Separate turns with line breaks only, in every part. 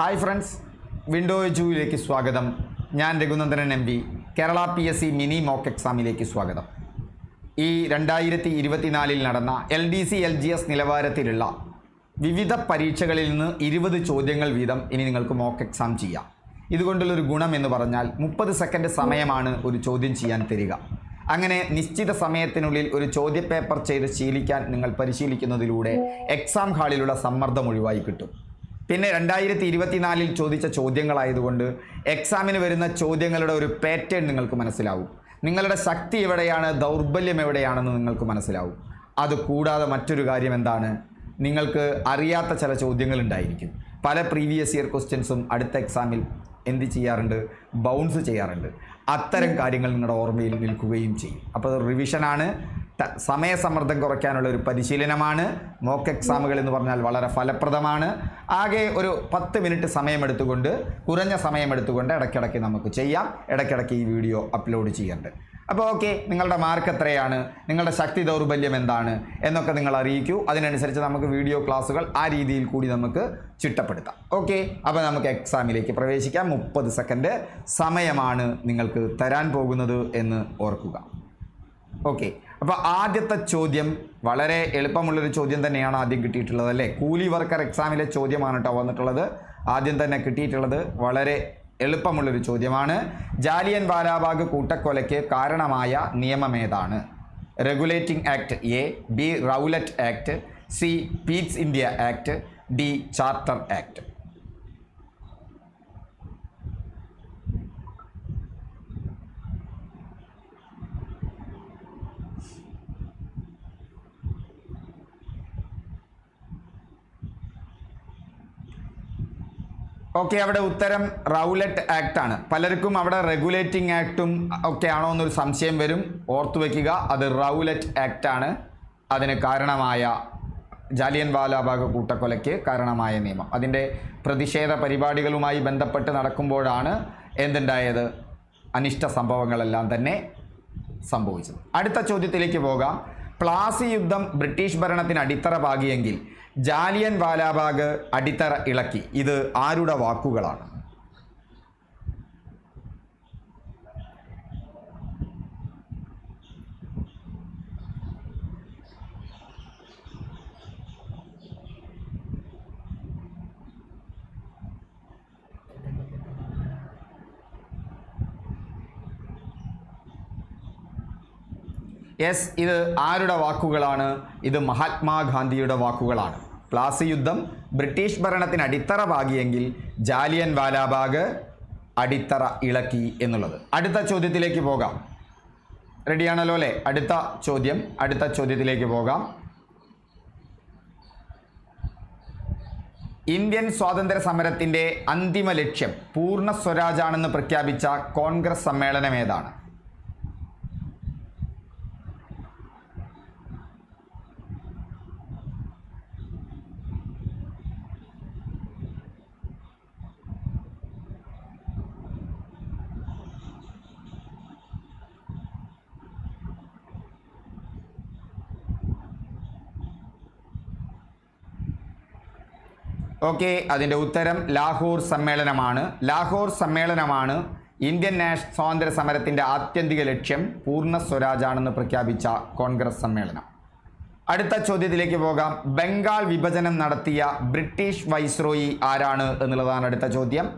Hi friends window ജൂയിലേക്ക് സ്വാഗതം. ഞാൻ Raghunandanan M P Kerala P S C mini mock എക്സാമിലേക്ക് സ്വാഗതം. ഈ രണ്ടായിരത്തി ഇരുപത്തിനാലിൽ നടന്ന L D C L G S നിലവാരത്തിലുള്ള വിവിധ പരീക്ഷകളിൽ നിന്ന് ഇരുപത് ചോദ്യങ്ങൾ വീതം ഇനി നിങ്ങൾക്ക് മോക്ക് എക്സാം ചെയ്യാം. ഇതുകൊണ്ടുള്ളൊരു ഗുണം എന്ന് പറഞ്ഞാൽ മുപ്പത് സെക്കൻഡ് സമയമാണ് ഒരു ചോദ്യം ചെയ്യാൻ തരിക. അങ്ങനെ നിശ്ചിത സമയത്തിനുള്ളിൽ ഒരു ചോദ്യപേപ്പർ ചെയ്ത് ശീലിക്കാൻ നിങ്ങൾ പരിശീലിക്കുന്നതിലൂടെ എക്സാം ഹാളിലുള്ള സമ്മർദ്ദം ഒഴിവായി കിട്ടും. പിന്നെ രണ്ടായിരത്തി ഇരുപത്തിനാലിൽ ചോദിച്ച ചോദ്യങ്ങളായതുകൊണ്ട് എക്സാമിന് വരുന്ന ചോദ്യങ്ങളുടെ ഒരു പാറ്റേൺ നിങ്ങൾക്ക് മനസ്സിലാവും. നിങ്ങളുടെ ശക്തി എവിടെയാണ് ദൗർബല്യം എവിടെയാണെന്ന് നിങ്ങൾക്ക് മനസ്സിലാവും. അത് കൂടാതെ മറ്റൊരു കാര്യം എന്താണ്? നിങ്ങൾക്ക് അറിയാത്ത ചില ചോദ്യങ്ങൾ ഉണ്ടായിരിക്കും. പല പ്രീവിയസ് ഇയർ ക്വസ്റ്റ്യൻസും അടുത്ത എക്സാമിൽ എന്ത് ചെയ്യാറുണ്ട്? ബൗൺസ് ചെയ്യാറുണ്ട്. അത്തരം കാര്യങ്ങൾ നിങ്ങളുടെ ഓർമ്മയിൽ നിൽക്കുകയും ചെയ്യും. അപ്പോൾ റിവിഷനാണ് സമയസമ്മർദ്ദം കുറയ്ക്കാനുള്ള ഒരു പരിശീലനമാണ്. മോക്ക് എക്സാമുകൾ എന്ന് പറഞ്ഞാൽ വളരെ ഫലപ്രദമാണ്. ആകെ ഒരു പത്ത് മിനിറ്റ് സമയമെടുത്തുകൊണ്ട് കുറഞ്ഞ സമയമെടുത്തുകൊണ്ട് ഇടയ്ക്കിടയ്ക്ക് നമുക്ക് ചെയ്യാം. ഇടയ്ക്കിടയ്ക്ക് ഈ വീഡിയോ അപ്ലോഡ് ചെയ്യേണ്ടത് അപ്പോൾ ഓക്കെ നിങ്ങളുടെ മാർക്ക് എത്രയാണ്? നിങ്ങളുടെ ശക്തി ദൗർബല്യം എന്താണ്? എന്നൊക്കെ നിങ്ങൾ അറിയിക്കൂ. അതിനനുസരിച്ച് നമുക്ക് വീഡിയോ ക്ലാസ്സുകൾ ആ രീതിയിൽ കൂടി നമുക്ക് ചിട്ടപ്പെടുത്താം. ഓക്കെ അപ്പോൾ നമുക്ക് എക്സാമിലേക്ക് പ്രവേശിക്കാം. മുപ്പത് സെക്കൻഡ് സമയമാണ് നിങ്ങൾക്ക് തരാൻ പോകുന്നത് എന്ന് ഓർക്കുക. ഓക്കെ അപ്പോൾ ആദ്യത്തെ ചോദ്യം വളരെ എളുപ്പമുള്ളൊരു ചോദ്യം തന്നെയാണ് ആദ്യം കിട്ടിയിട്ടുള്ളത് അല്ലേ? കൂലി വർക്കർ എക്സാമിലെ ചോദ്യമാണ് കേട്ടോ വന്നിട്ടുള്ളത്. ആദ്യം തന്നെ കിട്ടിയിട്ടുള്ളത് വളരെ എളുപ്പമുള്ളൊരു ചോദ്യമാണ്. ജാലിയൻ വാലാബാഗ് കൂട്ടക്കൊലയ്ക്ക് കാരണമായ നിയമം ഏതാണ്? Regulating act A B Rowlatt act C Pitt's India act D charter act okay അവിടെ ഉത്തരം റൗലറ്റ് ആക്ട് ആണ് പലർക്കും അവിടെ റെഗുലേറ്റിംഗ് ആക്ടും ഒക്കെ ആണോ എന്നൊരു സംശയം വരും. ഓർത്തു വയ്ക്കുക അത് റൗലറ്റ് ആക്ട് ആണ് അതിന് കാരണമായ ജാലിയൻ വാലാബാഗ് കൂട്ടക്കൊലയ്ക്ക് കാരണമായ നിയമം. അതിന്റെ പ്രതിഷേധ പരിപാടികളുമായി ബന്ധപ്പെട്ട് നടക്കുമ്പോഴാണ് എന്തുണ്ടായത്? അനിഷ്ട സംഭവങ്ങളെല്ലാം തന്നെ സംഭവിച്ചത്. അടുത്ത ചോദ്യത്തിലേക്ക് പോകാം. പ്ലാസി യുദ്ധം ബ്രിട്ടീഷ് ഭരണത്തിന് അടിത്തറ പാകിയെങ്കിൽ ജാലിയൻ വാലാബാഗ് അടിത്തറ ഇളക്കി. ഇത് ആരുടെ വാക്കുകളാണ്? യെസ് ഇത് ആരുടെ വാക്കുകളാണ്? ഇത് മഹാത്മാഗാന്ധിയുടെ വാക്കുകളാണ്. പ്ലാസി യുദ്ധം ബ്രിട്ടീഷ് ഭരണത്തിന് അടിത്തറ ഭാഗിയെങ്കിൽ ജാലിയൻ വാലാബാഗ് അടിത്തറ ഇളക്കി എന്നുള്ളത്. അടുത്ത ചോദ്യത്തിലേക്ക് പോകാം. റെഡിയാണല്ലോ അല്ലേ? അടുത്ത ചോദ്യം അടുത്ത ചോദ്യത്തിലേക്ക് പോകാം. ഇന്ത്യൻ സ്വാതന്ത്ര്യ സമരത്തിന്റെ അന്തിമ ലക്ഷ്യം പൂർണ സ്വരാജാണെന്ന് പ്രഖ്യാപിച്ച കോൺഗ്രസ് സമ്മേളനം ഏതാണ്? ഓക്കെ അതിന്റെ ഉത്തരം ലാഹോർ സമ്മേളനമാണ്. ലാഹോർ സമ്മേളനമാണ് ഇന്ത്യൻ നാഷ് സ്വാതന്ത്ര്യ സമരത്തിന്റെ ആത്യന്തിക ലക്ഷ്യം പൂർണ സ്വരാജാണെന്ന് പ്രഖ്യാപിച്ച കോൺഗ്രസ് സമ്മേളനം. അടുത്ത ചോദ്യത്തിലേക്ക് പോകാം. ബംഗാൾ വിഭജനം നടത്തിയ ബ്രിട്ടീഷ് വൈസ്രോയി ആരാണ് എന്നുള്ളതാണ് അടുത്ത ചോദ്യം.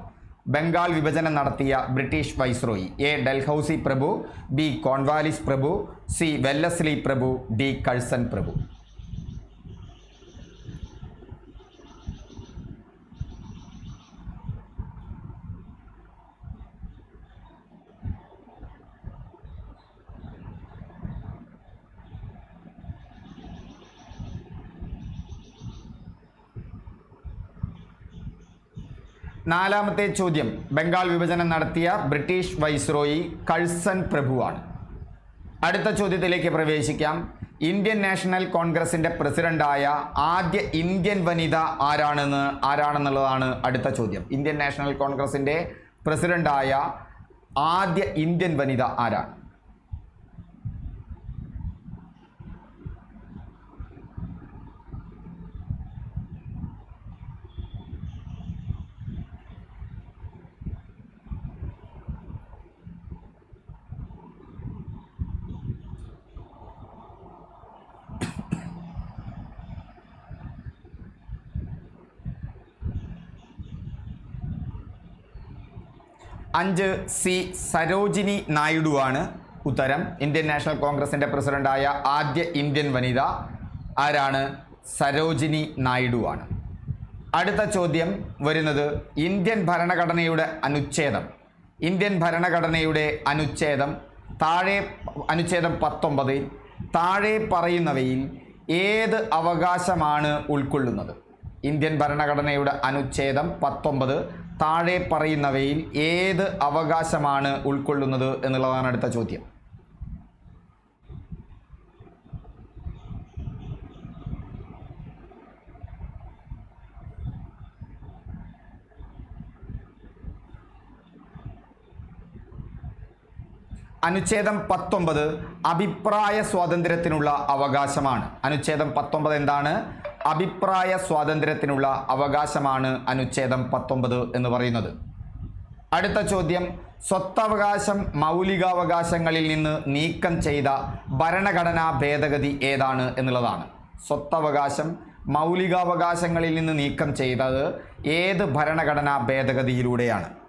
ബംഗാൾ വിഭജനം നടത്തിയ ബ്രിട്ടീഷ് വൈസ്രോയി. എ. ഡൽഹൌസി പ്രഭു ബി. കോൺവാലിസ് പ്രഭു സി. വെല്ലസ്ലി പ്രഭു ഡി. കഴ്സൺ പ്രഭു. നാലാമത്തെ ചോദ്യം. ബംഗാൾ വിഭജനം നടത്തിയ ബ്രിട്ടീഷ് വൈസ്രോയി കഴ്സൺ പ്രഭുവാണ്. അടുത്ത ചോദ്യത്തിലേക്ക് പ്രവേശിക്കാം. ഇന്ത്യൻ നാഷണൽ കോൺഗ്രസിന്റെ പ്രസിഡന്റായ ആദ്യ ഇന്ത്യൻ വനിത ആരാണെന്ന് ആരാണെന്നുള്ളതാണ് അടുത്ത ചോദ്യം. ഇന്ത്യൻ നാഷണൽ കോൺഗ്രസിന്റെ പ്രസിഡന്റായ ആദ്യ ഇന്ത്യൻ വനിത ആരാണ്? അഞ്ച് സി സരോജിനി നായിഡു ആണ് ഉത്തരം. ഇന്ത്യൻ നാഷണൽ കോൺഗ്രസിന്റെ പ്രസിഡന്റായ ആദ്യ ഇന്ത്യൻ വനിത ആരാണ്? സരോജിനി നായിഡു ആണ് അടുത്ത ചോദ്യം വരുന്നത് ഇന്ത്യൻ ഭരണഘടനയുടെ അനുച്ഛേദം. ഇന്ത്യൻ ഭരണഘടനയുടെ അനുച്ഛേദം താഴെ അനുച്ഛേദം പത്തൊമ്പതിൽ താഴെ പറയുന്നവയിൽ ഏത് അവകാശമാണ് ഉൾക്കൊള്ളുന്നത്? ഇന്ത്യൻ ഭരണഘടനയുടെ അനുച്ഛേദം പത്തൊമ്പത് താഴെ പറയുന്നവയിൽ ഏത് അവകാശമാണ് ഉൾക്കൊള്ളുന്നത് എന്നുള്ളതാണ് അടുത്ത ചോദ്യം. അനുച്ഛേദം പത്തൊമ്പത് അഭിപ്രായ സ്വാതന്ത്ര്യത്തിനുള്ള അവകാശമാണ്. അനുച്ഛേദം പത്തൊമ്പത് എന്താണ്? അഭിപ്രായ സ്വാതന്ത്ര്യത്തിനുള്ള അവകാശമാണ് അനുച്ഛേദം പത്തൊമ്പത് എന്ന് പറയുന്നത്. അടുത്ത ചോദ്യം. സ്വത്തവകാശം മൗലികാവകാശങ്ങളിൽ നിന്ന് നീക്കം ചെയ്ത ഭരണഘടനാ ഭേദഗതി ഏതാണ് എന്നുള്ളതാണ്. സ്വത്തവകാശം മൗലികാവകാശങ്ങളിൽ നിന്ന് നീക്കം ചെയ്തത് ഏത് ഭരണഘടനാ ഭേദഗതിയിലൂടെയാണ്?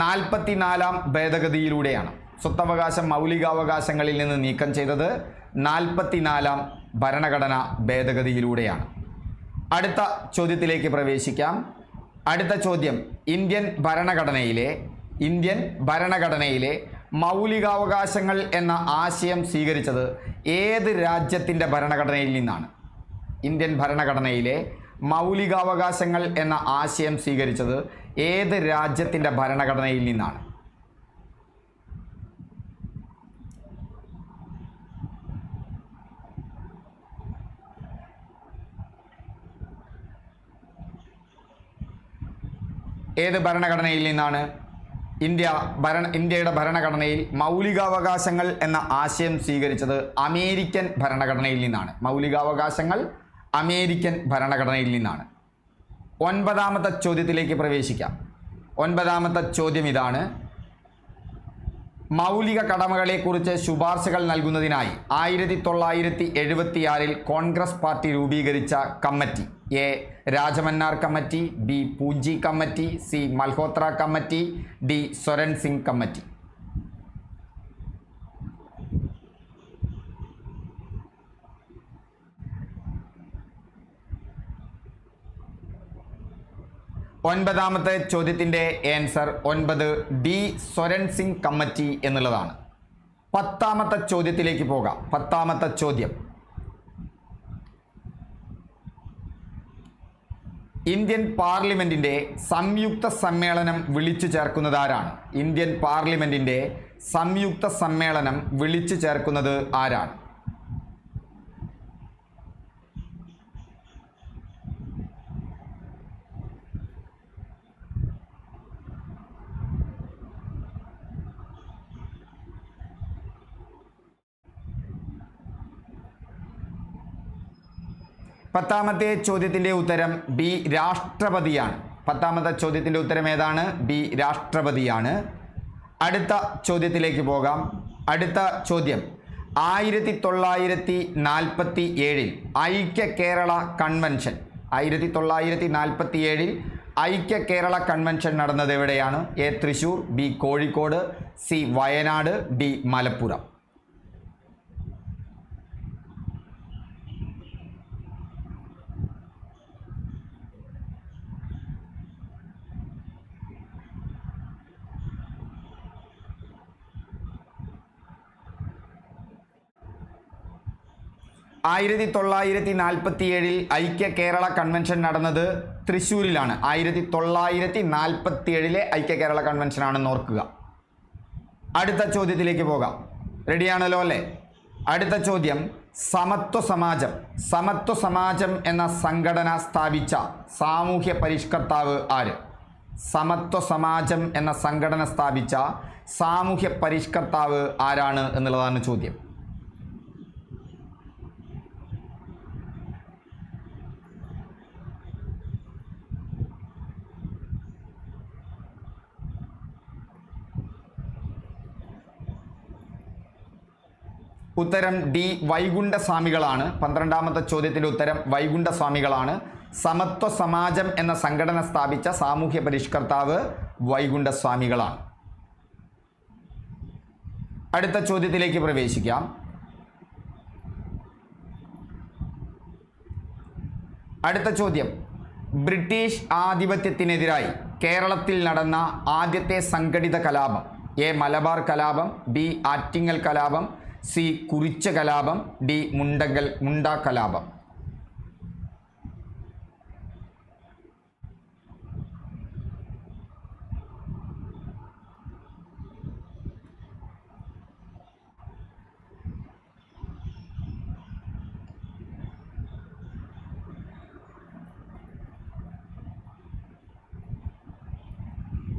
നാൽപ്പത്തിനാലാം ഭേദഗതിയിലൂടെയാണ്. സ്വത്തവകാശം മൗലികാവകാശങ്ങളിൽ നിന്ന് നീക്കം ചെയ്തത് നാൽപ്പത്തിനാലാം ഭരണഘടന ഭേദഗതിയിലൂടെയാണ്. അടുത്ത ചോദ്യത്തിലേക്ക് പ്രവേശിക്കാം. അടുത്ത ചോദ്യം. ഇന്ത്യൻ ഭരണഘടനയിലെ ഇന്ത്യൻ ഭരണഘടനയിലെ മൗലികാവകാശങ്ങൾ എന്ന ആശയം സ്വീകരിച്ചത് ഏത് രാജ്യത്തിന്റെ ഭരണഘടനയിൽ നിന്നാണ്? ഇന്ത്യൻ ഭരണഘടനയിലെ മൗലികാവകാശങ്ങൾ എന്ന ആശയം സ്വീകരിച്ചത് ഏത് രാജ്യത്തിന്റെ ഭരണഘടനയിൽ നിന്നാണ്? ഏത് ഭരണഘടനയിൽ നിന്നാണ് ഇന്ത്യ ഭരണ ഇന്ത്യയുടെ ഭരണഘടനയിൽ മൗലികാവകാശങ്ങൾ എന്ന ആശയം സ്വീകരിച്ചത് അമേരിക്കൻ ഭരണഘടനയിൽ നിന്നാണ്. മൗലികാവകാശങ്ങൾ അമേരിക്കൻ ഭരണഘടനയിൽ നിന്നാണ്. ഒൻപതാമത്തെ ചോദ്യത്തിലേക്ക് പ്രവേശിക്കാം. ഒൻപതാമത്തെ ചോദ്യം ഇതാണ്. മൗലിക കടമകളെക്കുറിച്ച് ശുപാർശകൾ നൽകുന്നതിനായി ആയിരത്തി തൊള്ളായിരത്തി എഴുപത്തിയാറിൽ കോൺഗ്രസ് പാർട്ടി രൂപീകരിച്ച committee A. Rajamannar committee B. പൂജി committee C. Malhotra committee D. Swaran Singh committee. ഒൻപതാമത്തെ ചോദ്യത്തിന്റെ ആൻസർ ഒൻപത് ഡി സ്വരൺ സിംഗ് കമ്മിറ്റി എന്നുള്ളതാണ്. പത്താമത്തെ ചോദ്യത്തിലേക്ക് പോകാം. പത്താമത്തെ ചോദ്യം. ഇന്ത്യൻ പാർലമെന്റിന്റെ സംയുക്ത സമ്മേളനം വിളിച്ചു ചേർക്കുന്നത് ആരാണ്? ഇന്ത്യൻ പാർലമെന്റിന്റെ സംയുക്ത സമ്മേളനം വിളിച്ചു ചേർക്കുന്നത് ആരാണ്? പത്താമത്തെ ചോദ്യത്തിന്റെ ഉത്തരം ബി രാഷ്ട്രപതിയാണ്. പത്താമത്തെ ചോദ്യത്തിന്റെ ഉത്തരം ഏതാണ്? ബി രാഷ്ട്രപതിയാണ്. അടുത്ത ചോദ്യത്തിലേക്ക് പോകാം. അടുത്ത ചോദ്യം. ആയിരത്തി തൊള്ളായിരത്തി നാൽപ്പത്തി ഏഴിൽ ഐക്യ കേരള കൺവെൻഷൻ. ആയിരത്തി തൊള്ളായിരത്തി നാൽപ്പത്തി ഏഴിൽ ഐക്യ കേരള കൺവെൻഷൻ നടന്നത് എവിടെയാണ്? A Thrissur B Kozhikode C Wayanad D Malappuram. ആയിരത്തി തൊള്ളായിരത്തി നാൽപ്പത്തി ഏഴിൽ ഐക്യ കേരള കൺവെൻഷൻ നടന്നത് തൃശ്ശൂരിലാണ്. ആയിരത്തി തൊള്ളായിരത്തി നാൽപ്പത്തി ഏഴിലെ ഐക്യ കേരള കൺവെൻഷനാണെന്ന് ഓർക്കുക. അടുത്ത ചോദ്യത്തിലേക്ക് പോകാം. റെഡിയാണല്ലോ അല്ലേ? അടുത്ത ചോദ്യം സമത്വ സമാജം സമത്വ സമാജം എന്ന സംഘടന സ്ഥാപിച്ച സാമൂഹ്യ പരിഷ്കർത്താവ് ആര്? സമത്വ സമാജം എന്ന സംഘടന സ്ഥാപിച്ച സാമൂഹ്യ പരിഷ്കർത്താവ് ആരാണ് എന്നുള്ളതാണ് ചോദ്യം. ഉത്തരം ഡി വൈകുണ്ഠസ്വാമികളാണ്. പന്ത്രണ്ടാമത്തെ ചോദ്യത്തിന്റെ ഉത്തരം വൈകുണ്ഠസ്വാമികളാണ്. സമത്വ സമാജം എന്ന സംഘടന സ്ഥാപിച്ച സാമൂഹ്യ പരിഷ്കർത്താവ് വൈകുണ്ഠസ്വാമികളാണ്. അടുത്ത ചോദ്യത്തിലേക്ക് പ്രവേശിക്കാം. അടുത്ത ചോദ്യം. ബ്രിട്ടീഷ് ആധിപത്യത്തിനെതിരായി കേരളത്തിൽ നടന്ന ആദ്യത്തെ സംഘടിത കലാപം. എ മലബാർ കലാപം ബി ആറ്റിങ്ങൽ കലാപം സി കുറിച്ച കലാപം ഡി മുണ്ടങ്കൽ മുണ്ട കലാപം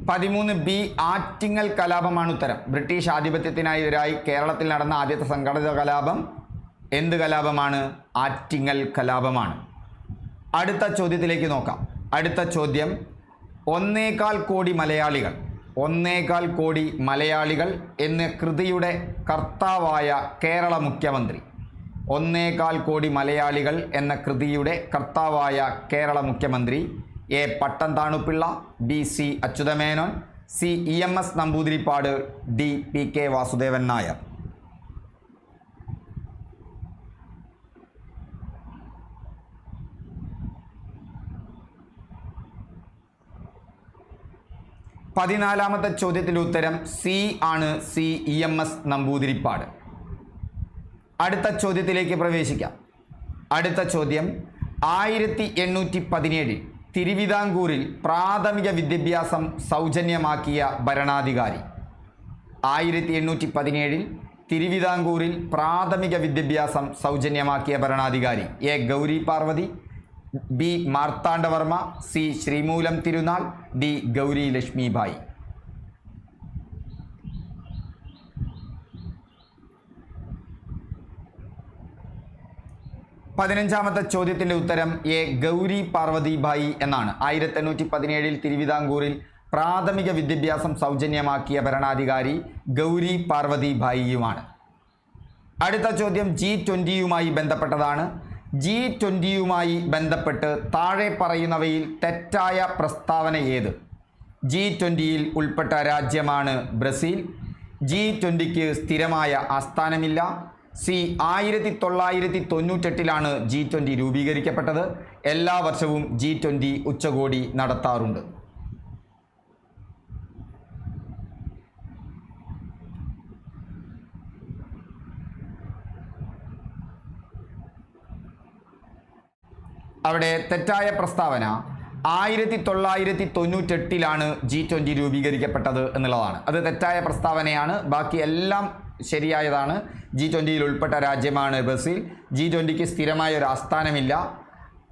പതിമൂന്ന് ബി ആറ്റിങ്ങൽ കലാപമാണ് ഉത്തരം. ബ്രിട്ടീഷ് ആധിപത്യത്തിനെതിരായി കേരളത്തിൽ നടന്ന ആദ്യത്തെ സംഘടിത കലാപം എന്ത് കലാപമാണ്? ആറ്റിങ്ങൽ കലാപമാണ്. അടുത്ത ചോദ്യത്തിലേക്ക് നോക്കാം. അടുത്ത ചോദ്യം ഒന്നേകാൽ കോടി മലയാളികൾ ഒന്നേകാൽ കോടി മലയാളികൾ എന്ന കൃതിയുടെ കർത്താവായ കേരള മുഖ്യമന്ത്രി. ഒന്നേകാൽ കോടി മലയാളികൾ എന്ന കൃതിയുടെ കർത്താവായ കേരള മുഖ്യമന്ത്രി A Pattom Thanu Pillai B C Achutha Menon C E M S Namboodiripad D P K Vasudevan Nair. പതിനാലാമത്തെ ചോദ്യത്തിന്റെ ഉത്തരം സി ആണ് C E M S Namboodiripad. അടുത്ത ചോദ്യത്തിലേക്ക് പ്രവേശിക്കാം. അടുത്ത ചോദ്യം ആയിരത്തി എണ്ണൂറ്റി പതിനേഴിൽ തിരുവിതാംകൂറിൽ പ്രാഥമിക വിദ്യാഭ്യാസം സൗജന്യമാക്കിയ ഭരണാധികാരി. ആയിരത്തി എണ്ണൂറ്റി പതിനേഴിൽ തിരുവിതാംകൂറിൽ പ്രാഥമിക വിദ്യാഭ്യാസം സൗജന്യമാക്കിയ ഭരണാധികാരി. A. Gauri Parvathi B. Marthanda Varma C. Sree Moolam Thirunal D. Gauri Lakshmibai പതിനഞ്ചാമത്തെ ചോദ്യത്തിന്റെ ഉത്തരം എ ഗൗരി പാർവതിബായി എന്നാണ്. ആയിരത്തി എണ്ണൂറ്റി പതിനേഴിൽ തിരുവിതാംകൂറിൽ പ്രാഥമിക വിദ്യാഭ്യാസം സൗജന്യമാക്കിയ ഭരണാധികാരി ഗൗരി പാർവതിബായിയുമാണ്. അടുത്ത ചോദ്യം ജി ട്വന്റിയുമായി ബന്ധപ്പെട്ടതാണ്. ജി ട്വന്റിയുമായി ബന്ധപ്പെട്ട് താഴെ പറയുന്നവയിൽ തെറ്റായ പ്രസ്താവന ഏത്? ജി ട്വന്റിയിൽ ഉൾപ്പെട്ട രാജ്യമാണ് ബ്രസീൽ. ജി ട്വന്റിക്ക് സ്ഥിരമായ ആസ്ഥാനമില്ല. സി ആയിരത്തി തൊള്ളായിരത്തി തൊണ്ണൂറ്റെട്ടിലാണ് ജി ട്വന്റി രൂപീകരിക്കപ്പെട്ടത്. എല്ലാ വർഷവും ജി ട്വന്റി ഉച്ചകോടി നടത്താറുണ്ട്. അവിടെ തെറ്റായ പ്രസ്താവന ആയിരത്തി തൊള്ളായിരത്തി തൊണ്ണൂറ്റെട്ടിലാണ് ജി ട്വന്റി രൂപീകരിക്കപ്പെട്ടത് എന്നുള്ളതാണ്. അത് തെറ്റായ പ്രസ്താവനയാണ്. ബാക്കി എല്ലാം ശരിയായതാണ്. ജി ട്വന്റിയിൽ ഉൾപ്പെട്ട രാജ്യമാണ് ബ്രസീൽ. ജി ട്വന്റിക്ക് സ്ഥിരമായ ഒരു ആസ്ഥാനമില്ല.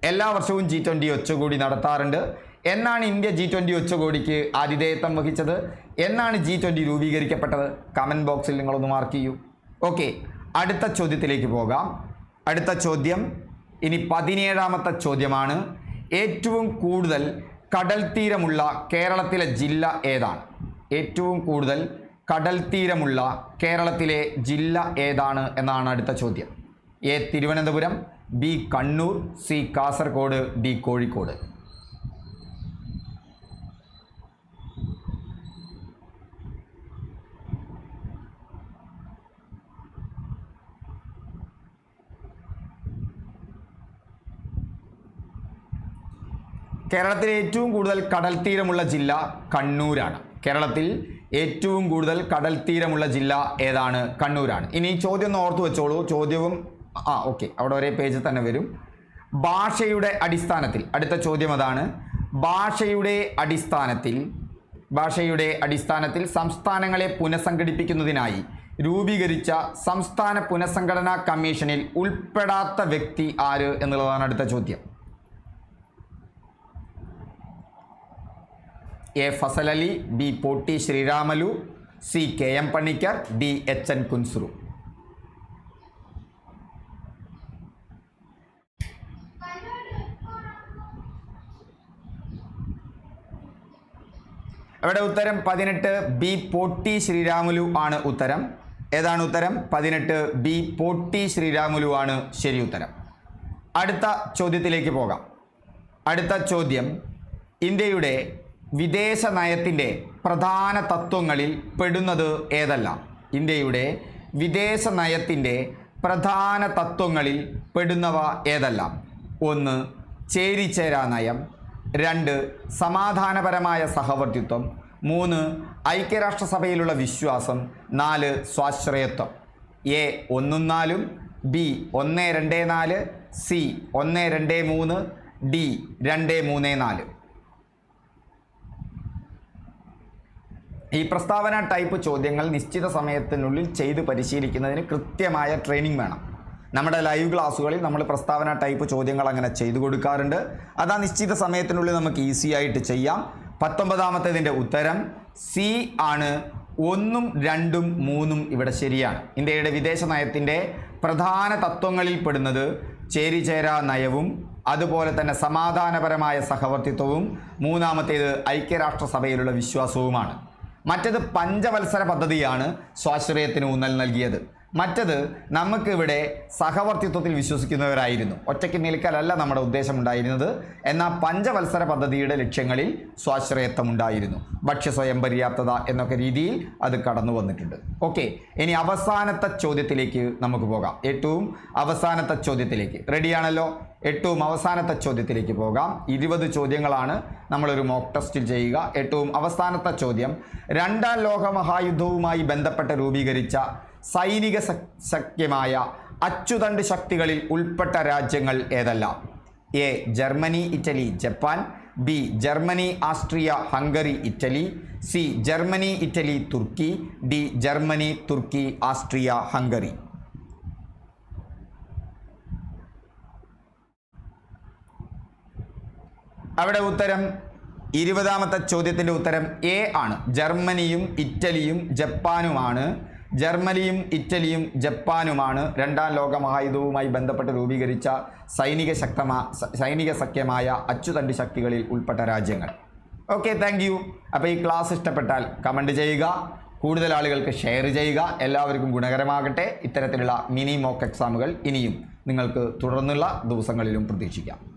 എല്ലാ വർഷവും ജി ട്വന്റി ഒച്ചകൂടി നടത്താറുണ്ട്. എന്നാണ് ഇന്ത്യ ജി ട്വന്റി ഉച്ചകോടിക്ക് ആതിഥേയത്വം വഹിച്ചത്? എന്നാണ് ജി ട്വന്റി രൂപീകരിക്കപ്പെട്ടത്? കമന്റ് ബോക്സിൽ നിങ്ങളൊന്ന് മാർക്ക് ചെയ്യൂ. ഓക്കെ അടുത്ത ചോദ്യത്തിലേക്ക് പോകാം. അടുത്ത ചോദ്യം ഇനി പതിനേഴാമത്തെ ചോദ്യമാണ്. ഏറ്റവും കൂടുതൽ കടൽ തീരമുള്ള കേരളത്തിലെ ജില്ല ഏതാണ്? ഏറ്റവും കൂടുതൽ കടൽ തീരമുള്ള കേരളത്തിലെ ജില്ല ഏതാണ് എന്നാണ് അടുത്ത ചോദ്യം. A Thiruvananthapuram B Kannur C Kasaragod D Kozhikode. കേരളത്തിലെ ഏറ്റവും കൂടുതൽ കടൽ തീരമുള്ള ജില്ല കണ്ണൂരാണ്. കേരളത്തിൽ ഏറ്റവും കൂടുതൽ കടൽ തീരമുള്ള ജില്ല ഏതാണ്? കണ്ണൂരാണ്. ഇനി ചോദ്യം ഒന്ന് ഓർത്തു വെച്ചോളൂ. ചോദ്യവും ആ ഓക്കെ. അവിടെ ഒരേ പേജിൽ തന്നെ വരും. ഭാഷയുടെ അടിസ്ഥാനത്തിൽ അടുത്ത ചോദ്യം അതാണ്. ഭാഷയുടെ അടിസ്ഥാനത്തിൽ ഭാഷയുടെ അടിസ്ഥാനത്തിൽ സംസ്ഥാനങ്ങളെ പുനഃസംഘടിപ്പിക്കുന്നതിനായി രൂപീകരിച്ച സംസ്ഥാന പുനഃസംഘടനാ കമ്മീഷനിൽ ഉൾപ്പെടാത്ത വ്യക്തി ആര് എന്നുള്ളതാണ് അടുത്ത ചോദ്യം. A Fazal Ali B Potti Sriramulu C K M Panikkar D H N Kunzru. ഇവിടെ ഉത്തരം പതിനെട്ട് ബി പോട്ടി ശ്രീരാമുലു ആണ് ഉത്തരം. ഏതാണ് ഉത്തരം? പതിനെട്ട് ബി പോട്ടി ശ്രീരാമുലു ആണ് ശരി ഉത്തരം. അടുത്ത ചോദ്യത്തിലേക്ക് പോകാം. അടുത്ത ചോദ്യം ഇന്ത്യയുടെ വിദേശ നയത്തിന്റെ പ്രധാന തത്വങ്ങളിൽ പെടുന്നത് ഏതല്ല? ഇന്ത്യയുടെ വിദേശ നയത്തിന്റെ പ്രധാന തത്വങ്ങളിൽ പെടുന്നവ ഏതല്ല? ഒന്ന് ചേരിചേരാ നയം. രണ്ട് സമാധാനപരമായ സഹവർത്തിത്വം. മൂന്ന് ഐക്യരാഷ്ട്രസഭയിലുള്ള വിശ്വാസം. നാല് സ്വാശ്രയത്വം. എ ഒന്നും നാലും. ബി ഒന്ന് രണ്ട് നാല്. സി ഒന്ന് രണ്ട് മൂന്ന്. ഡി രണ്ട് മൂന്ന് നാല്. ഈ പ്രസ്താവന ടൈപ്പ് ചോദ്യങ്ങൾ നിശ്ചിത സമയത്തിനുള്ളിൽ ചെയ്ത് പരിശീലിക്കുന്നതിന് കൃത്യമായ ട്രെയിനിങ് വേണം. നമ്മുടെ ലൈവ് ക്ലാസ്സുകളിൽ നമ്മൾ പ്രസ്താവന ടൈപ്പ് ചോദ്യങ്ങൾ അങ്ങനെ ചെയ്തു കൊടുക്കാറുണ്ട്. അത് ആ നിശ്ചിത സമയത്തിനുള്ളിൽ നമുക്ക് ഈസി ആയിട്ട് ചെയ്യാം. പത്തൊമ്പതാമത്തേതിന്റെ ഉത്തരം സി ആണ് ഒന്നും രണ്ടും മൂന്നും ഇവിടെ ശരിയാണ്. ഇന്ത്യയുടെ വിദേശ നയത്തിന്റെ പ്രധാന തത്വങ്ങളിൽ പെടുന്നത് ചേരിചേരാ നയവും അതുപോലെ തന്നെ സമാധാനപരമായ സഹവർത്തിത്വവും മൂന്നാമത്തേത് ഐക്യരാഷ്ട്രസഭയിലുള്ള വിശ്വാസവുമാണ്. മറ്റത് പഞ്ചവത്സര പദ്ധതിയാണ് സ്വാശ്രയത്തിന് ഊന്നൽ നൽകിയത്. മറ്റത് നമുക്കിവിടെ സഹവർത്തിത്വത്തിൽ വിശ്വസിക്കുന്നവരായിരുന്നു. ഒറ്റയ്ക്ക് നിൽക്കലല്ല നമ്മുടെ ഉദ്ദേശം ഉണ്ടായിരുന്നത് എന്നാൽ പഞ്ചവത്സര പദ്ധതിയുടെ ലക്ഷ്യങ്ങളിൽ സ്വാശ്രയത്വം ഉണ്ടായിരുന്നു ഭക്ഷ്യ സ്വയം പര്യാപ്തത എന്നൊക്കെ രീതിയിൽ അത് കടന്നു വന്നിട്ടുണ്ട്. ഓക്കെ ഇനി അവസാനത്തെ ചോദ്യത്തിലേക്ക് നമുക്ക് പോകാം. ഏറ്റവും അവസാനത്തെ ചോദ്യത്തിലേക്ക്. റെഡിയാണല്ലോ? ഏറ്റവും അവസാനത്തെ ചോദ്യത്തിലേക്ക് പോകാം. ഇരുപത് ചോദ്യങ്ങളാണ് നമ്മളൊരു മോക്ക് ടെസ്റ്റിൽ ചെയ്യുക. ഏറ്റവും അവസാനത്തെ ചോദ്യം. രണ്ടാം ലോക മഹായുദ്ധവുമായി ബന്ധപ്പെട്ട് രൂപീകരിച്ച സൈനിക സഖ്യമായ അച്ചുതണ്ട് ശക്തികളിൽ ഉൾപ്പെട്ട രാജ്യങ്ങൾ ഏതെല്ലാം? A Germany Italy Japan. B Germany Austria Hungary Italy. C Germany Italy Turkey. D Germany Turkey Austria Hungary. അവിടെ ഉത്തരം ഇരുപതാമത്തെ ചോദ്യത്തിന്റെ ഉത്തരം എ ആണ്. ജർമ്മനിയും ഇറ്റലിയും ജപ്പാനുമാണ്. ജർമ്മനിയും ഇറ്റലിയും ജപ്പാനുമാണ് രണ്ടാം ലോക മഹായുദ്ധവുമായി ബന്ധപ്പെട്ട് രൂപീകരിച്ച സൈനിക ശക്തമാ സൈനിക സഖ്യമായ അച്ചുതണ്ടി ശക്തികളിൽ ഉൾപ്പെട്ട രാജ്യങ്ങൾ. ഓക്കെ താങ്ക് യു അപ്പോൾ ഈ ക്ലാസ് ഇഷ്ടപ്പെട്ടാൽ കമന്റ് ചെയ്യുക. കൂടുതൽ ആളുകൾക്ക് ഷെയർ ചെയ്യുക. എല്ലാവർക്കും ഗുണകരമാകട്ടെ. ഇത്തരത്തിലുള്ള മിനി മോക്ക് എക്സാമുകൾ ഇനിയും നിങ്ങൾക്ക് തുടർന്നുള്ള ദിവസങ്ങളിലും പ്രതീക്ഷിക്കാം.